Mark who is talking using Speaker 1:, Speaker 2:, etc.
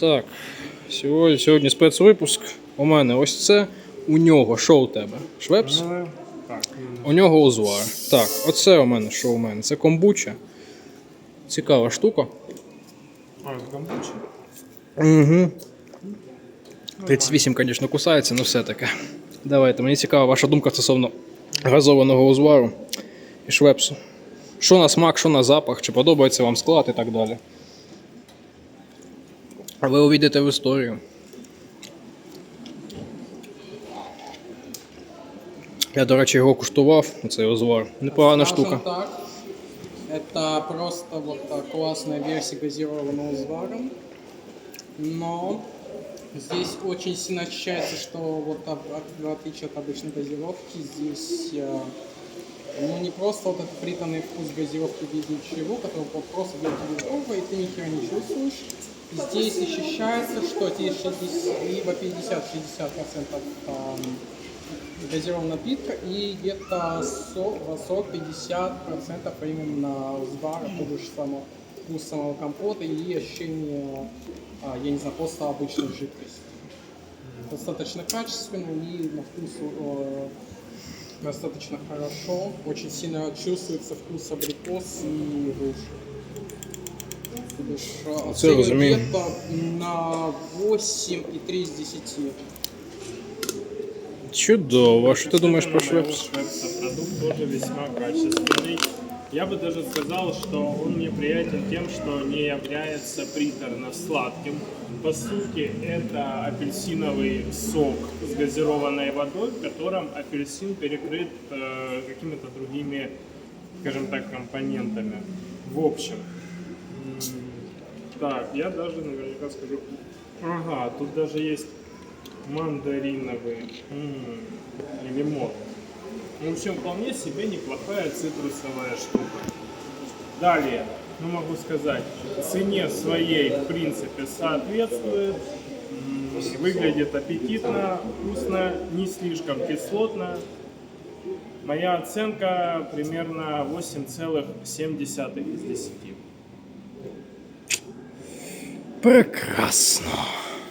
Speaker 1: Так, сьогодні, сьогодні спецвипуск. У мене ось це. У нього що у тебе? Швепс?
Speaker 2: Ну, так.
Speaker 1: У нього узвар. Так, оце у мене що у мене? Це комбуча. Цікава штука.
Speaker 2: А, гамбучі.
Speaker 1: Угу. 38, звісно, кусається, але все таке. Давайте, мені цікава ваша думка стосовно газованого узвару і швепсу. Що на смак, що на запах, чи подобається вам склад і так далі. А ви увійдете в історію. Я, до речі, його куштував, цей узвар. Непогана
Speaker 3: Скажем
Speaker 1: штука.
Speaker 3: так, это просто вот так классная версия газированного узваром. Но здесь очень сильно ощущается, что вот об- от- в отличие от обычной газировки, здесь э, ну не просто вот этот приторный вкус газировки без ничего, который вот просто для тебя и ты ни хера не чувствуешь. Здесь ощущается, что здесь 60, либо 50-60% эм, газированная напитка и где-то 40-50% именно узвара, того же самого вкус самого компота и ощущение, а, я не знаю, просто обычной жидкости. Достаточно качественно и на вкус э, достаточно хорошо. Очень сильно чувствуется вкус абрикос и груши. Бишь, э,
Speaker 1: Це розумію.
Speaker 3: на 8,3 из 10.
Speaker 1: Чудово. А що ти думаєш про швепс?
Speaker 2: продукт тоже весьма качественный. Я бы даже сказал, что он мне приятен тем, что не является приторно-сладким. По сути, это апельсиновый сок с газированной водой, в котором апельсин перекрыт э, какими-то другими, скажем так, компонентами. В общем, так, я даже наверняка скажу, ага, тут даже есть мандариновый м, и лимон. В общем, вполне себе неплохая цитрусовая штука. Далее, ну могу сказать, цене своей в принципе соответствует. Выглядит аппетитно, вкусно, не слишком кислотно. Моя оценка примерно 8,7 из 10.
Speaker 1: Прекрасно.